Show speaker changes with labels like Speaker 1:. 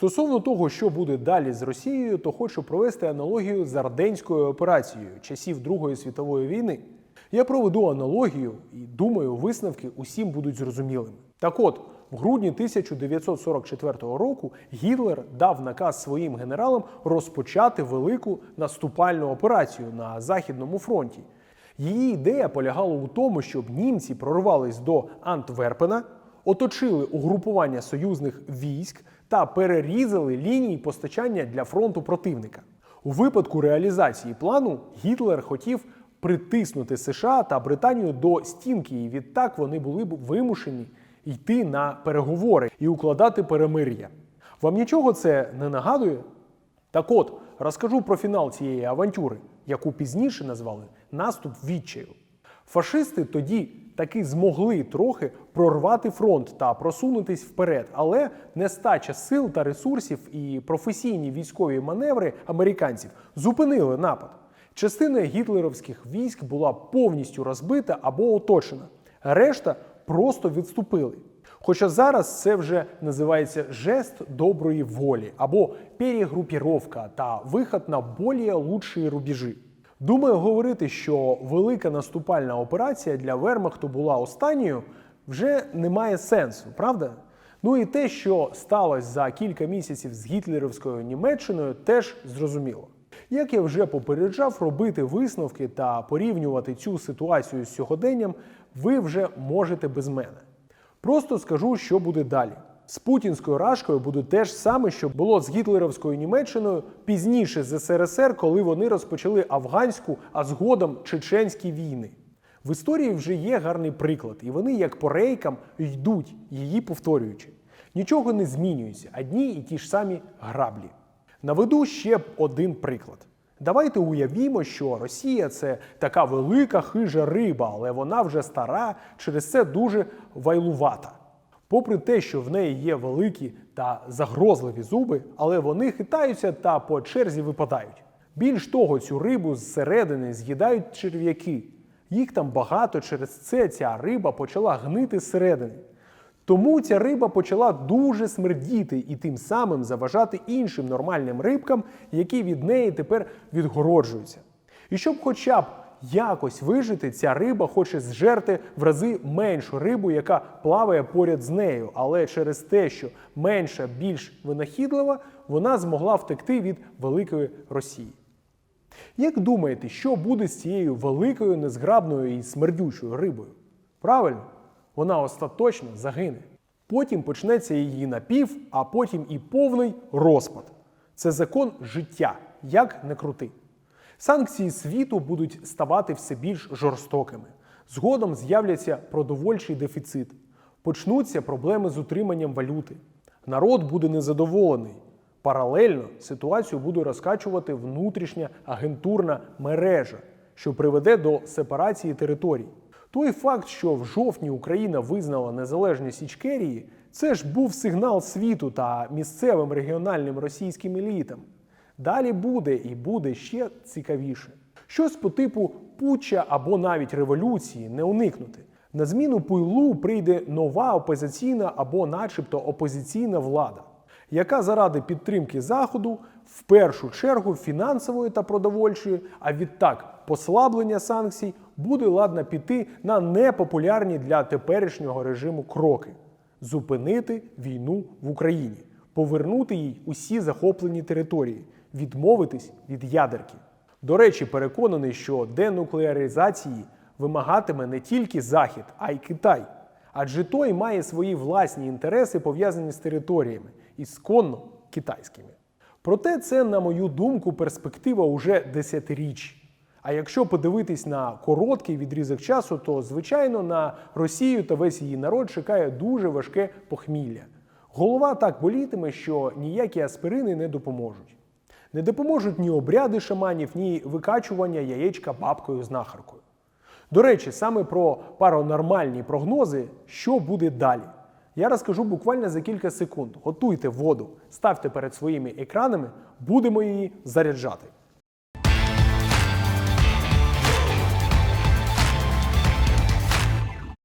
Speaker 1: Стосовно того, що буде далі з Росією, то хочу провести аналогію з Арденською операцією часів Другої світової війни. Я проведу аналогію і думаю, висновки усім будуть зрозумілими. Так от, в грудні 1944 року Гітлер дав наказ своїм генералам розпочати велику наступальну операцію на Західному фронті. Її ідея полягала у тому, щоб німці прорвались до Антверпена, оточили угрупування союзних військ та перерізали лінії постачання для фронту противника. У випадку реалізації плану Гітлер хотів притиснути США та Британію до стінки, і відтак вони були б вимушені йти на переговори і укладати перемир'я. Вам нічого це не нагадує? Так от, розкажу про фінал цієї авантюри, яку пізніше назвали наступ відчаю. Фашисти тоді таки змогли трохи прорвати фронт та просунутись вперед, але нестача сил та ресурсів і професійні військові маневри американців зупинили напад. Частина гітлерівських військ була повністю розбита або оточена. Решта просто відступили. Хоча зараз це вже називається жест доброї волі або перегрупіровка та виход на більш лучші рубежі. Думаю, говорити, що велика наступальна операція для Вермахту була останньою, вже не має сенсу, правда? Ну і те, що сталося за кілька місяців з гітлерівською Німеччиною, теж зрозуміло. Як я вже попереджав, робити висновки та порівнювати цю ситуацію з сьогоденням, ви вже можете без мене. Просто скажу, що буде далі. З путінською рашкою буде те ж саме, що було з гітлерівською Німеччиною пізніше з СРСР, коли вони розпочали афганську, а згодом чеченські війни. В історії вже є гарний приклад, і вони, як по рейкам, йдуть, її повторюючи. Нічого не змінюється, одні і ті ж самі граблі. Наведу ще один приклад. Давайте уявімо, що Росія це така велика хижа риба, але вона вже стара, через це дуже вайлувата. Попри те, що в неї є великі та загрозливі зуби, але вони хитаються та по черзі випадають. Більш того, цю рибу зсередини з'їдають черв'яки. Їх там багато, через це ця риба почала гнити зсередини. Тому ця риба почала дуже смердіти і тим самим заважати іншим нормальним рибкам, які від неї тепер відгороджуються. І щоб хоча б якось вижити, ця риба хоче зжерти в рази меншу рибу, яка плаває поряд з нею. Але через те, що менша більш винахідлива, вона змогла втекти від великої Росії. Як думаєте, що буде з цією великою, незграбною і смердючою рибою? Правильно, вона остаточно загине. Потім почнеться її напів, а потім і повний розпад. Це закон життя, як не крути. Санкції світу будуть ставати все більш жорстокими. Згодом з'являться продовольчий дефіцит, почнуться проблеми з утриманням валюти. Народ буде незадоволений. Паралельно ситуацію буде розкачувати внутрішня агентурна мережа, що приведе до сепарації територій. Той факт, що в жовтні Україна визнала незалежність Ічкерії, це ж був сигнал світу та місцевим регіональним російським елітам. Далі буде і буде ще цікавіше. Щось по типу путча або навіть революції не уникнути. На зміну пуйлу прийде нова опозиційна або, начебто, опозиційна влада, яка заради підтримки Заходу в першу чергу фінансової та продовольчої, а відтак послаблення санкцій буде ладна піти на непопулярні для теперішнього режиму кроки зупинити війну в Україні, повернути їй усі захоплені території, відмовитись від ядерки. До речі, переконаний, що денуклеаризації вимагатиме не тільки Захід, а й Китай. Адже той має свої власні інтереси, пов'язані з територіями, ісконно китайськими. Проте це, на мою думку, перспектива уже десятиріч. А якщо подивитись на короткий відрізок часу, то звичайно на Росію та весь її народ чекає дуже важке похмілля. Голова так болітиме, що ніякі аспирини не допоможуть. Не допоможуть ні обряди шаманів, ні викачування яєчка бабкою з нахаркою. До речі, саме про паранормальні прогнози, що буде далі. Я розкажу буквально за кілька секунд. Готуйте воду, ставте перед своїми екранами, будемо її заряджати.